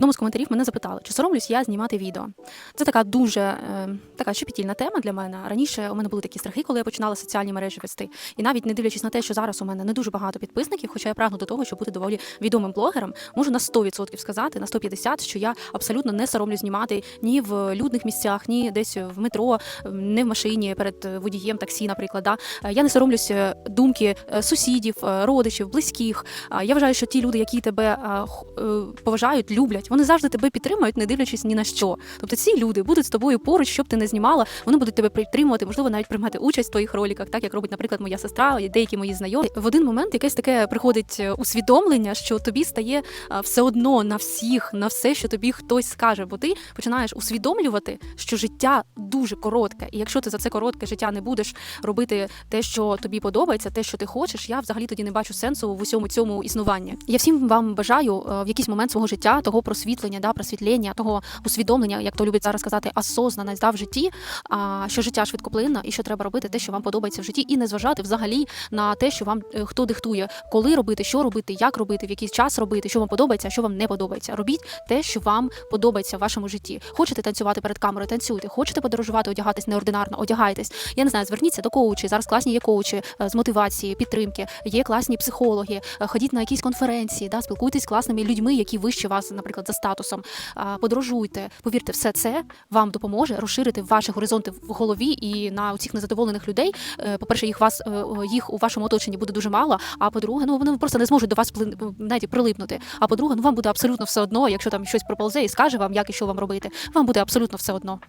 одному з коментарів мене запитали, чи соромлюсь я знімати відео. Це така дуже е, така щепетільна тема для мене. Раніше у мене були такі страхи, коли я починала соціальні мережі вести. І навіть не дивлячись на те, що зараз у мене не дуже багато підписників, хоча я прагну до того, щоб бути доволі відомим блогером, можу на 100% сказати, на 150%, що я абсолютно не соромлюсь знімати ні в людних місцях, ні десь в метро, не в машині перед водієм таксі, наприклад. Да? Е, Я не соромлюсь е, думки е, сусідів, родичів, близьких. Я вважаю, що ті люди, які тебе поважають, люблять, вони завжди тебе підтримують, не дивлячись ні на що. Тобто ці люди будуть з тобою поруч, щоб ти не знімала, вони будуть тебе підтримувати, можливо, навіть приймати участь в твоїх роликах, так як робить, наприклад, моя сестра, деякі мої знайомі. В один момент якесь таке приходить е, усвідомлення, що тобі стає все одно на всіх, на все, що тобі хтось скаже, бо ти починаєш усвідомлювати, що життя дуже коротке, і якщо ти за це коротке життя не будеш робити те, що тобі подобається, те, що ти хочеш, я взагалі тоді не бачу сенсу в усьому цьому існуванні. Я всім вам бажаю е, в якийсь момент свого життя того просвітлення, да, просвітлення, того усвідомлення, як то любить зараз казати, осознаність да, в житті, а, що життя швидкоплинно і що треба робити те, що вам подобається в житті, і не зважати взагалі на те, що вам е, хто диктує, коли робити, що робити, як робити, в який час робити, що вам подобається, що вам не подобається. Робіть те, що вам подобається в вашому житті. Хочете танцювати перед камерою, танцюйте. Хочете подорожувати, одягатись неординарно, одягайтесь. Я не знаю, зверніться до коучі. Зараз класні є коучі е, з мотивації, підтримки, є класні психологи. Е, Ходіть на якісь конференції, да, спілкуйтесь з класними людьми, які вище вас, наприклад, за статусом. Подорожуйте. Повірте, все це вам допоможе розширити ваші горизонти в голові і на цих незадоволених людей. Е, По-перше, їх вас е, їх у вашому оточенні буде дуже мало. А по-друге, ну вони просто не зможуть до вас навіть прилипнути. А по-друге, ну вам буде абсолютно все одно, якщо там щось проползе і скаже вам, як і що вам робити. Вам буде абсолютно все одно.